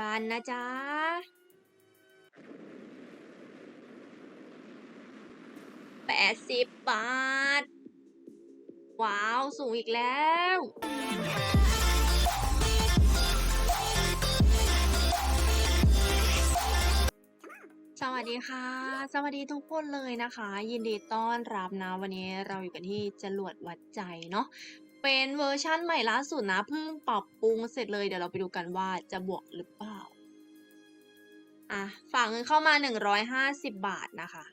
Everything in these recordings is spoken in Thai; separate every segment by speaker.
Speaker 1: กันนะจ๊ะแปดสิบบาท ว้าว สูงอีกแล้วสวัสดีค่ะ สวัสดีทุกคนเลยนะคะ ยินดีต้อนรับนะ วันนี้เราอยู่กันที่จรวดวัดใจเนาะ เป็นเวอร์ชั่นใหม่ล่าสุดนะเพิ่งปรับปรุงเสร็จเลยเดี๋ยวเราไปดูกันว่าจะบวกหรือเปล่า อะฝากเงินเข้ามา 150 บาทนะคะ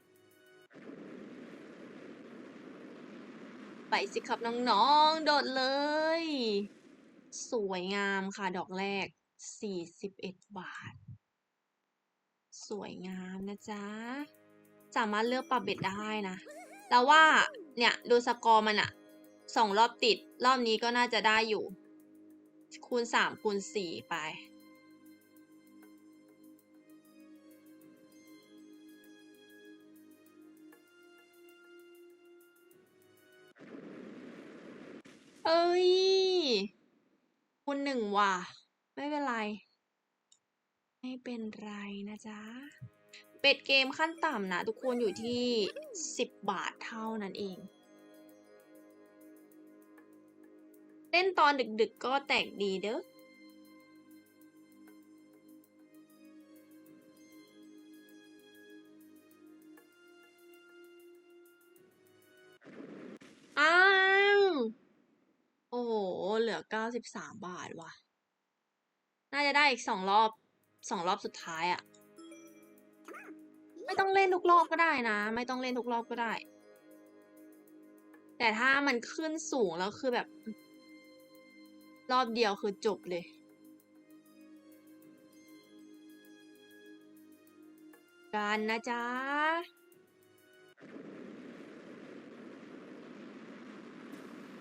Speaker 1: ไปสิครับน้องๆ โดดเลย สวยงามค่ะดอกแรก 41 บาท สวยงามนะจ๊ะ สามารถเลือกปรับเบ็ดได้นะแล้วว่าเนี่ยดูสกอร์มันอะ สองรอบติด รอบนี้ก็น่าจะได้อยู่ คูณสามคูณสี่ไป เอ้ย คูณหนึ่งว่ะ ไม่เป็นไร ไม่เป็นไรนะจ๊ะ เป็ดเกมขั้นต่ำนะ ทุกคนอยู่ที่สิบบาทเท่านั้นเอง เล่นตอนดึกๆก็แตกดีเด้ออ้าว โอ้โห เหลือเก้าสิบสามบาทว่ะ น่าจะได้อีกสองรอบสองรอบสุดท้ายอะไม่ต้องเล่นทุกรอบก็ได้นะ ไม่ต้องเล่นทุกรอบก็ได้ แต่ถ้ามันขึ้นสูงแล้วคือแบบ รอบเดียวคือจบเลยกันนะจ๊ะ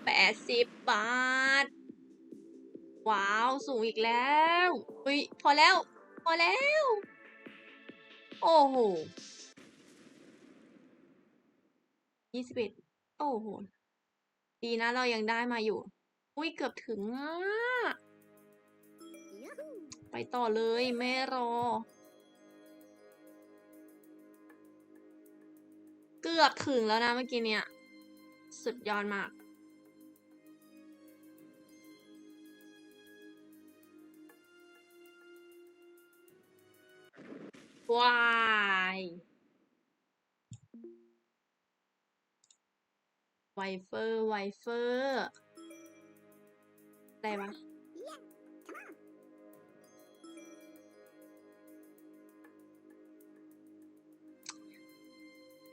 Speaker 1: แปดสิบบาท ว้าว สูงอีกแล้วอุ้ยพอแล้ว พอแล้ว โอ้โหยี่สิบเอ็ดโอ้โห ดีนะเรายังได้มาอยู่ อุ้ยเกือบถึงอะไปต่อเลยไม่รอ เกือบถึงแล้วนะเมื่อกี้เนี่ย สุดยอดมาก ว้ายไวเฟอร์ไวเฟอร์ ไรวะ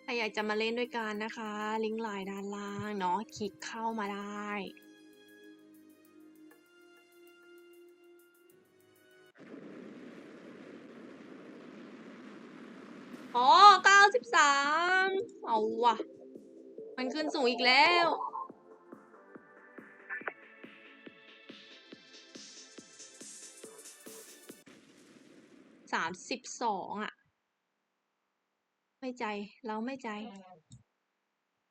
Speaker 1: ใครอยากจะมาเล่นด้วยกันนะคะ ลิงก์ไลน์ด้านล่างเนาะคลิกเข้ามาได้อ๋อเก้าสิบสามเอาว่ะมันขึ้นสูงอีกแล้ว สามสิบสองอะ ไม่ใจ เราไม่ใจ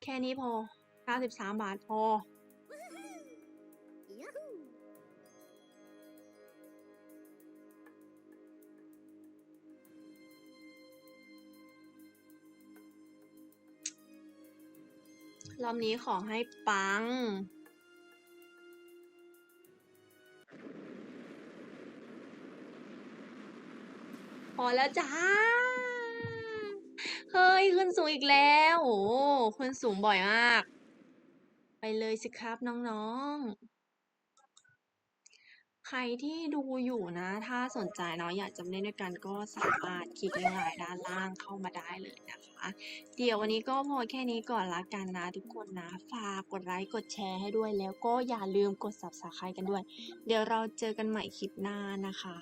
Speaker 1: แค่นี้พอเก้าสิบสามบาทพอ รอบนี้ขอให้ปัง พอแล้วจ้า เฮ้ย ขึ้นสูงอีกแล้ว โอ้ขึ้นสูงบ่อยมาก ไปเลยสิครับน้องๆ ใครที่ดูอยู่นะ ถ้าสนใจเนาะอยากจะเล่นด้วยกันก็สามารถคลิกลิงก์ไลน์ด้านล่างเข้ามาได้เลยนะคะ เดี๋ยววันนี้ก็พอแค่นี้ก่อนละกันนะทุกคนนะ ฝากกดไลค์กดแชร์ให้ด้วยแล้วก็อย่าลืมกด subscribe กันด้วย เดี๋ยวเราเจอกันใหม่คลิปหน้านะคะ